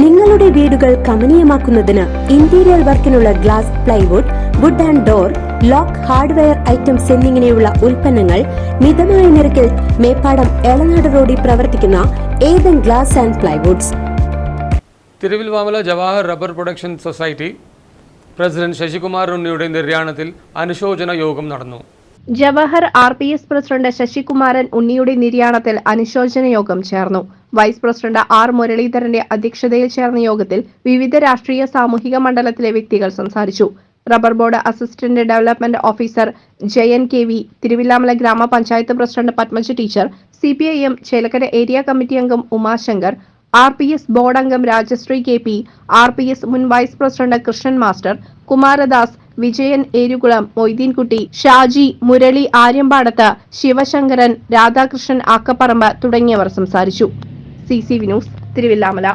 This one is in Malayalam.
നിങ്ങളുടെ വീടുകൾ കമനീയമാക്കുന്നതിന് interior വർക്കിനുള്ള glass plywood wood and door lock hardware items എന്നിങ്ങനെയുള്ള ഉൽപ്പന്നങ്ങൾ മിതമായ നിരക്കിൽ മേപ്പാടം എളനാട് റോഡിൽ പ്രവർത്തിക്കുന്ന Ethan glass and plywoods Thiruvilwamala Jawahar rubber production society president Sasikumar ഉണ്ണിയുടെ നിര്യാണത്തിൽ അനുശോചന യോഗം നടന്നു. Jawahar R P S president Sasikumaran ഉണ്ണിയുടെ നിര്യാണത്തിൽ അനുശോചന യോഗം ചേർന്നു. വൈസ് പ്രസിഡന്റ് ആർ മുരളീധരന്റെ അധ്യക്ഷതയിൽ ചേർന്ന യോഗത്തിൽ വിവിധ രാഷ്ട്രീയ സാമൂഹിക മണ്ഡലത്തിലെ വ്യക്തികൾ സംസാരിച്ചു. Rubber board assistant development officer Jayan K V Thiruvilwamala grama panchayat president Padmaja teacher C P I M Chelakkara area committee അംഗം Umasankar R P S board അംഗം Rajasree K P R P S മുൻ vice president Krishnan master Kumaradas Vijayan Erukulam Moideenkutty Shaji Murali Aryampadath Sivasankaran Radhakrishnan Akkaparamba തുടങ്ങിയവർ സംസാരിച്ചു. C C Vinus Thiruvilwamala.